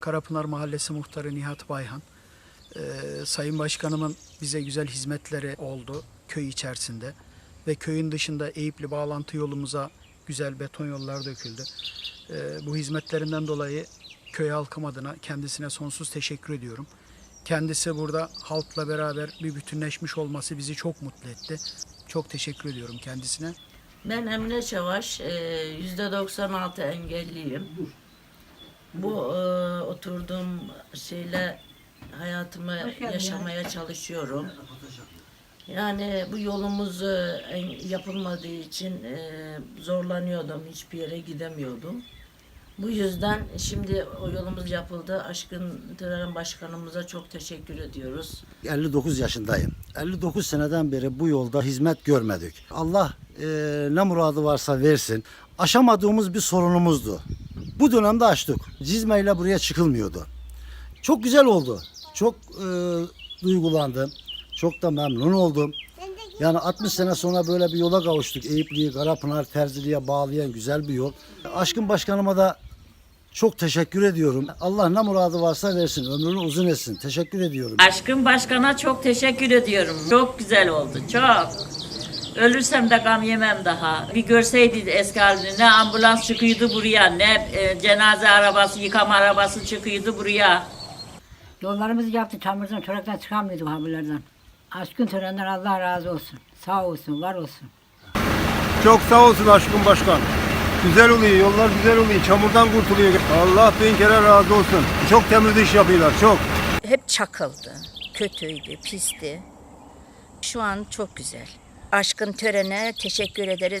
Karapınar Mahallesi Muhtarı Nihat Bayhan. Ee, Sayın Başkanımın bize güzel hizmetleri oldu köy içerisinde. Ve köyün dışında Eyüplü bağlantı yolumuza güzel beton yollar döküldü. Ee, bu hizmetlerinden dolayı köy halkım adına kendisine sonsuz teşekkür ediyorum. Kendisi burada halkla beraber bir bütünleşmiş olması bizi çok mutlu etti. Çok teşekkür ediyorum kendisine. Ben Emine Çavaş, e, yüzde 96 engelliyim. Bu e, oturduğum şeyle hayatımı yaşamaya çalışıyorum. Yani bu yolumuz e, yapılmadığı için e, zorlanıyordum, hiçbir yere gidemiyordum. Bu yüzden şimdi o yolumuz yapıldı. Aşkın Tören Başkanımıza çok teşekkür ediyoruz. 59 yaşındayım. 59 seneden beri bu yolda hizmet görmedik. Allah e, ne muradı varsa versin. Aşamadığımız bir sorunumuzdu. Bu dönemde açtık. Cizmeyle buraya çıkılmıyordu. Çok güzel oldu. Çok e, duygulandım. Çok da memnun oldum. Yani 60 sene sonra böyle bir yola kavuştuk. Eyüplü'yü Karapınar Terzili'ye bağlayan güzel bir yol. Aşkın Başkanıma da çok teşekkür ediyorum. Allah ne muradı varsa versin. Ömrünü uzun etsin. Teşekkür ediyorum. Aşkın Başkan'a çok teşekkür ediyorum. Çok güzel oldu, çok. Ölürsem de gam yemem daha. Bir görseydi eski halini ne ambulans çıkıyordu buraya, ne e, cenaze arabası, yıkama arabası çıkıyordu buraya. Yollarımızı yaptı. Çamurdan, çoraktan çıkamıyorduk hamurlardan. Aşkın törenler Allah razı olsun. Sağ olsun, var olsun. Çok sağ olsun aşkın başkan. Güzel oluyor, yollar güzel oluyor, çamurdan kurtuluyor. Allah bin kere razı olsun. Çok temiz iş yapıyorlar, çok. hep çakıldı. Kötüydü, pisti. Şu an çok güzel. Aşkın törene teşekkür ederiz.